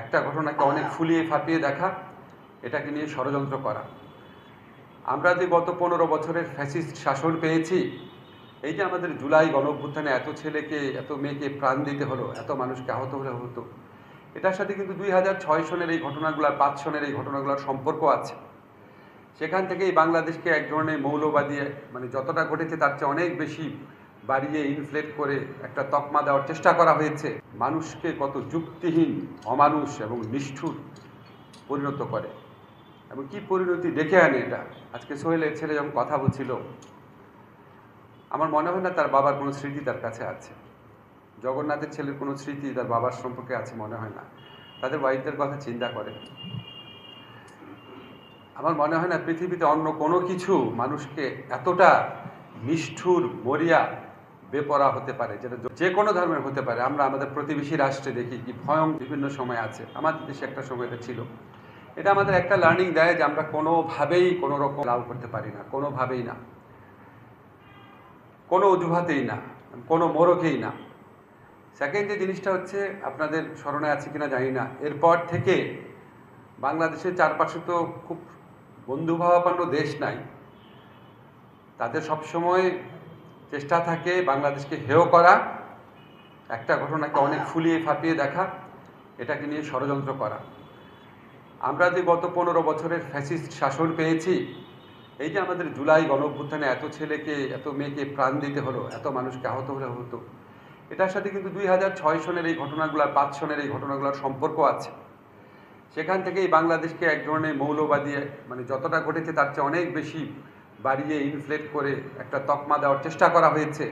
একটা ঘটনাকে অনেক ফুলিয়ে ফাঁপিয়ে দেখা, এটাকে নিয়ে ষড়যন্ত্র করা। আমরা যে গত পনেরো বছরের ফ্যাসিস্ট শাসন পেয়েছি, এই যে আমাদের জুলাই গণ অভ্যুত্থানে এত ছেলেকে, এত মেয়েকে প্রাণ দিতে হলো, এত মানুষকে আহত হলে হতো, এটার সাথে কিন্তু দুই হাজার ছয় সনের এই ঘটনাগুলো পাঁচ সনের এই ঘটনাগুলোর সম্পর্ক আছে। সেখান থেকেই বাংলাদেশকে এক ধরনের মৌলবাদী মানে যতটা ঘটেছে তার চেয়ে অনেক বেশি বাড়িয়ে ইনফ্লেট করে একটা তকমা দেওয়ার চেষ্টা করা হয়েছে। মানুষকে কত যুক্তিহীন, অমানুষ এবং নিষ্ঠুর পরিণত করে। এবং কি পরিণতি ডেকে আনে এটা? আজকে সোহেলের ছেলে যখন কথা বলছিল, আমার মনে হয় না তার বাবার কোনো স্মৃতি তার কাছে আছে। জগন্নাথের ছেলের কোনো স্মৃতি তার বাবার সম্পর্কে আছে মনে হয় না। তাদের ওয়াইফদের কথা চিন্তা করে। আমার মনে হয় না পৃথিবীতে অন্য কোনো কিছু মানুষকে এতটা নিষ্ঠুর, মরিয়া বেপরা হতে পারে, যেটা যে কোনো ধর্মের হতে পারে। আমরা আমাদের প্রতিবেশী রাষ্ট্রে দেখি কি ভয়ং বিভিন্ন সময় আছে। আমাদের দেশে একটা সময় এটা ছিল। এটা আমাদের একটা লার্নিং দেয় যে আমরা কোনোভাবেই কোনো রকম লাভ করতে পারি না, কোনোভাবেই না। কোনো অজুহাতেই না, কোনো মোরকেই না। সেকেন্ড যে জিনিসটা হচ্ছে, আপনাদের স্মরণে আছে কিনা জানি না। এরপর থেকে বাংলাদেশের চারপাশে তো খুব বন্ধুভাবাপন্ন দেশ নাই। তাদের সবসময় চেষ্টা থাকে বাংলাদেশকে হেয় করা। একটা ঘটনাকে অনেক ফুলিয়ে ফাঁপিয়ে দেখা, এটাকে নিয়ে ষড়যন্ত্র করা। আমরা যে গত পনেরো বছরের ফ্যাসিস্ট শাসন পেয়েছি, এই যে আমাদের জুলাই গণ অভ্যুত্থানে এত ছেলেকে, এত মেয়েকে প্রাণ দিতে হলো, এত মানুষকে আহত হলে হতো, এটার সাথে কিন্তু দুই হাজার ছয় সনের এই ঘটনাগুলোর পাঁচ সনের এই ঘটনাগুলোর সম্পর্ক আছে। সেখান থেকেই বাংলাদেশকে এক ধরনের মৌলবাদী মানে যতটা ঘটেছে তার চেয়ে অনেক বেশি বাড়িয়ে ইনফ্লেট করে একটা তকমা দেওয়ার চেষ্টা করা হয়েছে।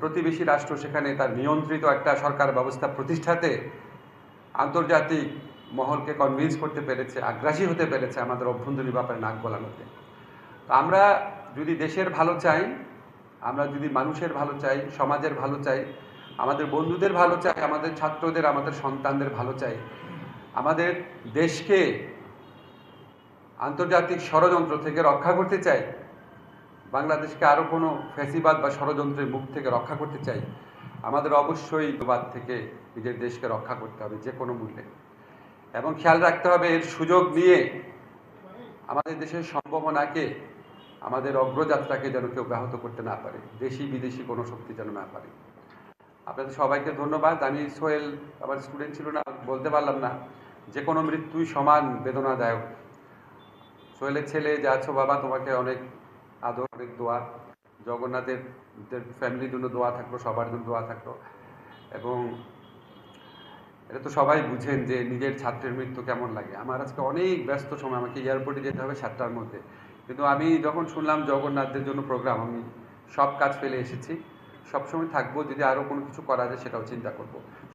প্রতিবেশী রাষ্ট্র সেখানে তার নিয়ন্ত্রিত একটা সরকার ব্যবস্থা প্রতিষ্ঠাতে আন্তর্জাতিক মহলকে কনভিন্স করতে পেরেছে, আগ্রাসী হতে পেরেছে আমাদের অভ্যন্তরীণ ব্যাপারে নাক গলানোতে। তো আমরা যদি দেশের ভালো চাই, আমরা যদি মানুষের ভালো চাই, সমাজের ভালো চাই, আমাদের বন্ধুদের ভালো চাই, আমাদের ছাত্রদের, আমাদের সন্তানদের ভালো চাই, আমাদের দেশকে আন্তর্জাতিক ষড়যন্ত্র থেকে রক্ষা করতে চাই বাংলাদেশকে আরও কোনো ফ্যাসিবাদ বা ষড়যন্ত্রের মুখ থেকে রক্ষা করতে চাই, আমাদের অবশ্যই বাদ থেকে নিজের দেশকে রক্ষা করতে হবে যে কোনো মূল্যে। এবং খেয়াল রাখতে হবে, এর সুযোগ নিয়ে আমাদের দেশের সম্ভাবনাকে, আমাদের অগ্রযাত্রাকে যেন কেউ ব্যাহত করতে না পারে, দেশি বিদেশি কোনো শক্তি যেন না পারে। আপনাদের সবাইকে ধন্যবাদ। আমি সোহেল আমার স্টুডেন্ট ছিল না, বলতে পারলাম না, যে কোনো মৃত্যুই সমান বেদনাদায়ক। সোহেলের ছেলে, যে আছো বাবা, তোমাকে অনেক আদর, অনেক দোয়া। জগন্নাথের ফ্যামিলির জন্য দোয়া থাকল, সবার জন্য দোয়া থাকল। এবং এটা তো সবাই বুঝেন যে নিজের ছাত্রের মৃত্যু কেমন লাগে। আমার আজকে অনেক ব্যস্ত সময়, আমাকে এয়ারপোর্টে যেতে হবে সাতটার মধ্যে। কিন্তু আমি যখন শুনলাম জগন্নাথদের জন্য প্রোগ্রাম আমি সব কাজ ফেলে এসেছি। সবসময় থাকব, যদি আরও কোনো কিছু করা যায় সেটাও চিন্তা করব।